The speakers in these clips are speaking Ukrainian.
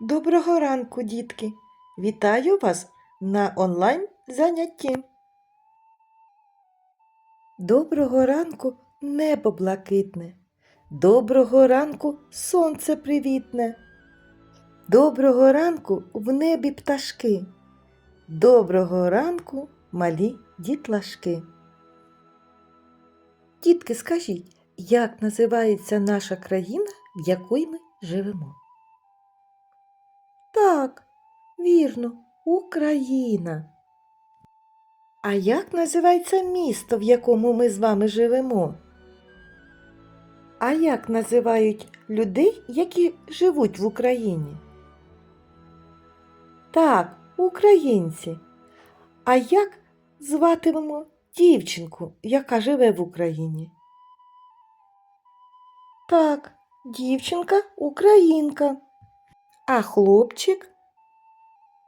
Доброго ранку, дітки! Вітаю вас на онлайн занятті. Доброго ранку небо блакитне. Доброго ранку сонце привітне. Доброго ранку в небі пташки. Доброго ранку малі дітлашки. Дітки, скажіть, як називається наша країна, в якій ми живемо? Так, вірно, Україна. А як називається місто, в якому ми з вами живемо? А як називають людей, які живуть в Україні? Так, українці. А як зватимемо дівчинку, яка живе в Україні? Так, дівчинка українка. А хлопчик?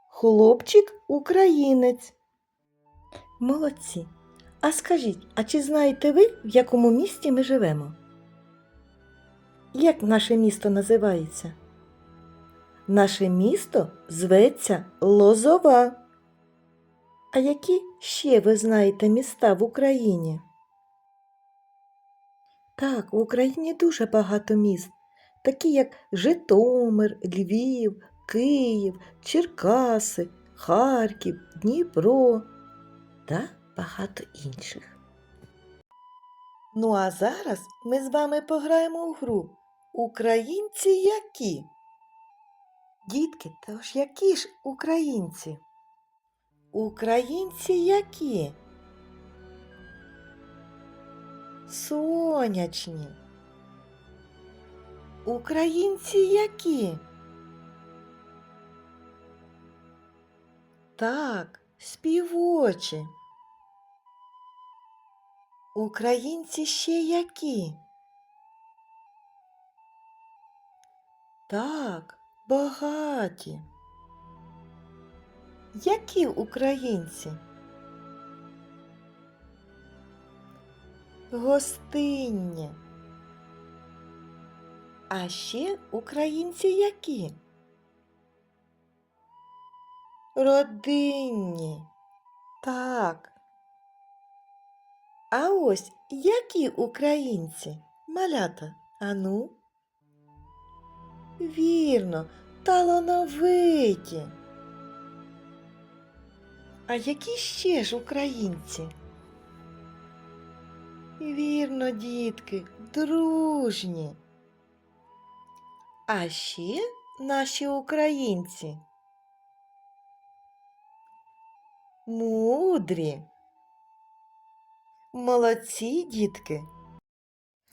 Хлопчик українець. Молодці. А скажіть, а чи знаєте ви, в якому місті ми живемо? Як наше місто називається? Наше місто зветься Лозова. А які ще ви знаєте міста в Україні? Так, в Україні дуже багато міст, такі як Житомир, Львів, Київ, Черкаси, Харків, Дніпро та багато інших. Ну а зараз ми з вами пограємо у гру Українці які? Дітки, тож які ж українці? Українці які? Сонячні. Українці які? Так, співочі. Українці ще які? Так, багаті. Які українці? Гостинні. А ще українці які? Родинні. Так. А ось які українці? Малята, ану? Вірно, талановиті. А які ще ж українці? Вірно, дітки, дружні. А ще наші українці. Мудрі. Молодці, дітки.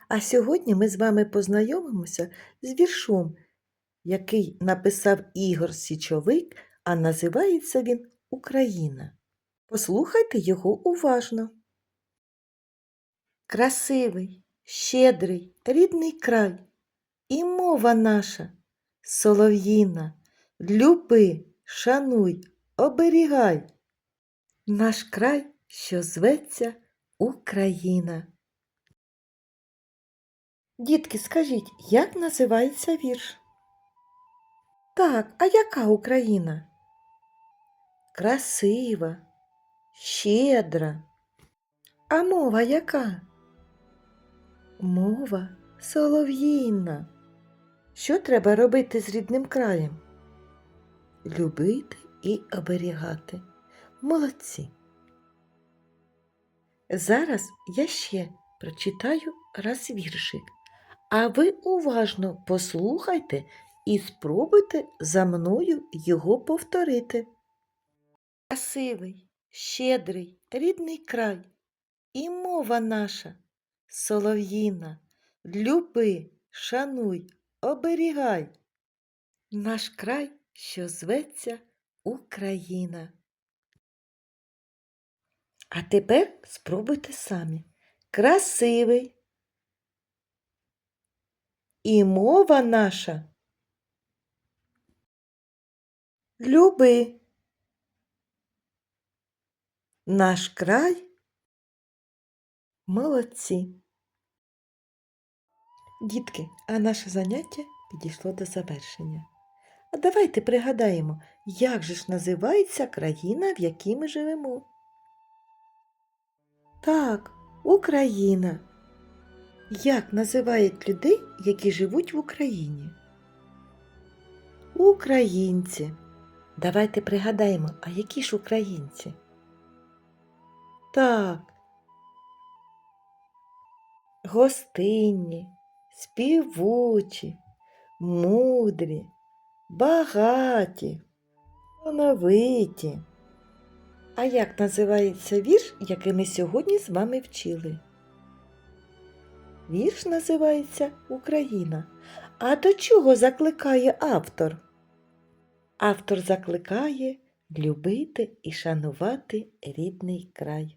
А сьогодні ми з вами познайомимося з віршом, який написав Ігор Січовик, а називається він Україна. Послухайте його уважно. Красивий, щедрий, рідний край, і мова наша солов'їна, люби, шануй, оберігай. Наш край, що зветься Україна. Дітки, скажіть, як називається вірш? Так, а яка Україна? Красива, щедра. А мова яка? Мова солов'їна. Що треба робити з рідним краєм? Любити і оберігати. Молодці. Зараз я ще прочитаю раз віршик, а ви уважно послухайте і спробуйте за мною його повторити. Красивий, щедрий, рідний край, і мова наша солов'їна, люби, шануй, оберігай. Наш край, що зветься Україна. А тепер спробуйте самі. Красивий. І мова наша. Люби. Наш край. Молодці. Дітки, а наше заняття підійшло до завершення. А давайте пригадаємо, як же ж називається країна, в якій ми живемо. Так, Україна. Як називають людей, які живуть в Україні? Українці. Давайте пригадаємо, а які ж українці? Так. Гостинні, співучі, мудрі, багаті, талановиті. А як називається вірш, який ми сьогодні з вами вчили? Вірш називається Україна. А до чого закликає автор? Автор закликає любити і шанувати рідний край.